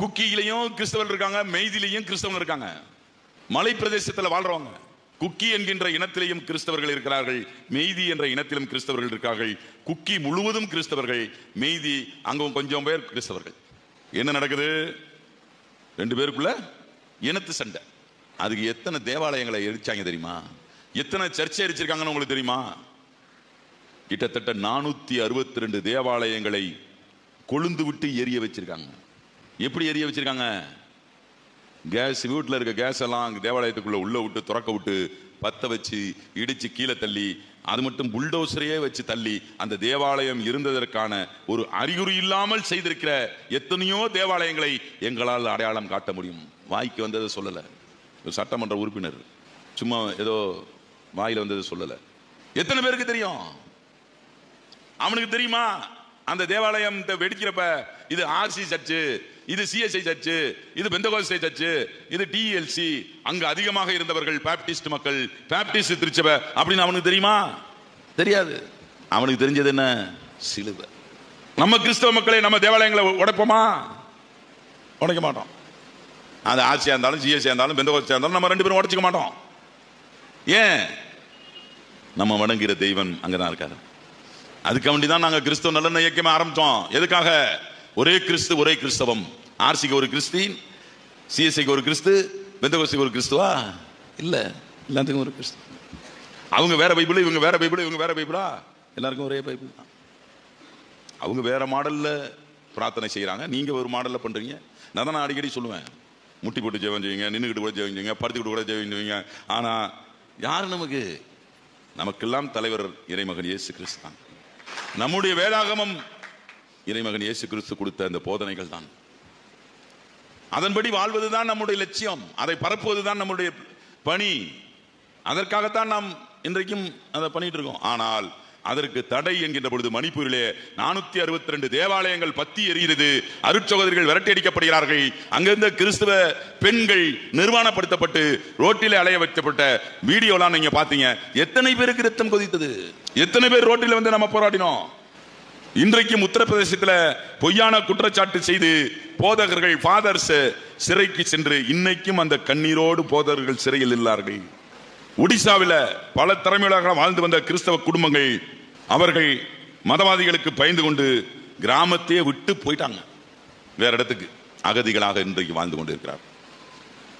குக்கியிலையும் கிறிஸ்தவர்கள் இருக்காங்க மெய்திலையும் கிறிஸ்தவர்கள் இருக்காங்க. மலை பிரதேசத்தில் வாழ்றவங்க. குக்கி என்கின்ற இனத்திலேயும் கிறிஸ்தவர்கள் இருக்கிறார்கள் மெய்தி என்ற இனத்திலும் கிறிஸ்தவர்கள் இருக்கார்கள். குக்கி முழுவதும் கிறிஸ்தவர்கள் மெய்தி அங்கும் கொஞ்சம் பேர் கிறிஸ்தவர்கள். என்ன நடக்குது? ரெண்டு பேருக்குள்ள இனத்து சண்டை. அதுக்கு எத்தனை தேவாலயங்களை எரிச்சாங்க தெரியுமா? எத்தனை சர்ச்சை எரிச்சிருக்காங்கன்னு உங்களுக்கு தெரியுமா? கிட்டத்தட்ட நானூத்தி அறுபத்தி ரெண்டு தேவாலயங்களை கொழுந்து விட்டு எரிய வச்சிருக்காங்க. எப்படி எரிய வச்சிருக்காங்க? கேஸ் வீட்டில் இருக்க கேஸ் எல்லாம் அங்கே தேவாலயத்துக்குள்ள உள்ள விட்டு துறக்க விட்டு பத்த வச்சு இடிச்சு கீழே தள்ளி அது மட்டும் புல்டோசரையே வச்சு தள்ளி அந்த தேவாலயம் இருந்ததற்கான ஒரு அறிகுறி இல்லாமல் செய்திருக்கிற எத்தனையோ தேவாலயங்களை எங்களால் அடையாளம் காட்ட முடியும். வாய்க்கு வந்ததை சொல்லலை. ஒரு சட்டமன்ற உறுப்பினர். சும்மா ஏதோ வாயில் வந்ததை சொல்லலை. எத்தனை பேருக்கு தெரியும்? அவனுக்கு தெரியுமா? அந்த தேவாலயம் வெடிக்கிறப்ப இது ஆர்சி சர்ச்சு இது சிஎஸ்ஐ சர்ச்சு இது பெந்தகோஸ்தே சர்ச்சு இது டிஎல்சி அங்க அதிகமாக இருந்தவர்கள் பேப்டிஸ்ட் மக்கள் பேப்டிஸ்ட் திருச்சபை அப்படின்னு அவனுக்கு தெரியுமா? தெரியாது. அவனுக்கு தெரிஞ்சது என்ன? சிலுவை. நம்ம கிறிஸ்தவ மக்களை நம்ம தேவாலயங்களை உடைப்போமா? உடைக்க மாட்டோம். அது ஆட்சியா இருந்தாலும் சிஎஸ்சியா இருந்தாலும் பெந்தகோஸ்தியா இருந்தாலும் நம்ம ரெண்டு பேரும் உடைச்சிக்க மாட்டோம். ஏன்? நம்ம வணங்குகிற தெய்வன் அங்கதான் இருக்காரு. அதுக்கு வேண்டி தான் நாங்கள் கிறிஸ்தவ நல்லெண்ண இயக்கமே ஆரம்பித்தோம் எதுக்காக? ஒரே கிறிஸ்து ஒரே கிறிஸ்தவம். ஆர்சிக்கு ஒரு கிறிஸ்டின் சிஎஸ்சிக்கு ஒரு கிறிஸ்து பெந்தகோஸ்திக்கு ஒரு கிறிஸ்துவா? இல்லை எல்லாத்துக்கும் ஒரு கிறிஸ்து. அவங்க வேற பைபிள் இவங்க வேற பைபிள் இவங்க வேற பைபிளா? எல்லாருக்கும் ஒரே பைபிள் தான். அவங்க வேற மாடலில் பிரார்த்தனை செய்கிறாங்க நீங்கள் ஒரு மாடலில் பண்ணுறீங்க நான் தான் நான் அடிக்கடி சொல்லுவேன். முட்டி போட்டு ஜெயம் செய்வீங்க நின்றுக்கிட்டு கூட ஜெயம் செய்வீங்க படுத்துக்கிட்டு கூட ஜெயம் செய்வீங்க ஆனால் யார் நமக்கு? நமக்கெல்லாம் தலைவர் இறைமகன் இயேசு கிறிஸ்து தான். நம்முடைய வேதாகமம் இறைமகன் இயேசு கிறிஸ்து கொடுத்த அந்த போதனைகள் தான் அதன்படி வாழ்வதுதான் நம்முடைய லட்சியம். அதை பரப்புவதுதான் நம்முடைய பணி. அதற்காகத்தான் நாம் இன்றைக்கும் அதை பண்ணிட்டு இருக்கோம். ஆனால் அதற்கு தடை என்கின்ற பொழுது மணிப்பூரிலே நானூத்தி அறுபத்தி ரெண்டு தேவாலயங்கள் பத்தி எரிகிறது. அருட்சகோதரிகள் விரட்டியடிக்கப்படுகிறார்கள் அங்கிருந்த கிறிஸ்துவ பெண்கள் நிர்வாணப்படுத்தப்பட்டு ரோட்டிலே அலைய வைக்கப்பட்ட வீடியோலாம் நீங்க பாத்தீங்க எத்தனை பேருக்கு ரத்தம் கொதித்தது? எத்தனை பேர் ரோட்டில் வந்து நம்ம போராடினோம்? இன்றைக்கும் உத்தரப்பிரதேசத்தில் பொய்யான குற்றச்சாட்டு செய்து போதகர்கள் ஃபாதர்ஸ் சிறைக்கு சென்று இன்னைக்கும் அந்த கண்ணீரோடு போதகர்கள் சிறையில் இல்லார்கள் ஒடிசாவில் பல தலைமையாக வாழ்ந்து வந்த கிறிஸ்தவ குடும்பங்கள் அவர்கள் மதவாதிகளுக்கு பயந்து கொண்டு கிராமத்தையே விட்டு போயிட்டாங்க. வேற இடத்துக்கு அகதிகளாக இன்றைக்கு வாழ்ந்து கொண்டிருக்கிறார்.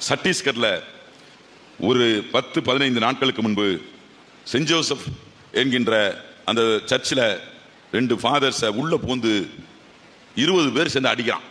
சத்தீஸ்கரில் ஒரு பத்து பதினைந்து நாட்களுக்கு முன்பு சென்ட் ஜோசப் என்கின்ற அந்த சர்ச்சில் ரெண்டு ஃபாதர்ஸை உள்ளே பூந்து இருபது பேர் சேர்ந்து அடிக்கிறான்.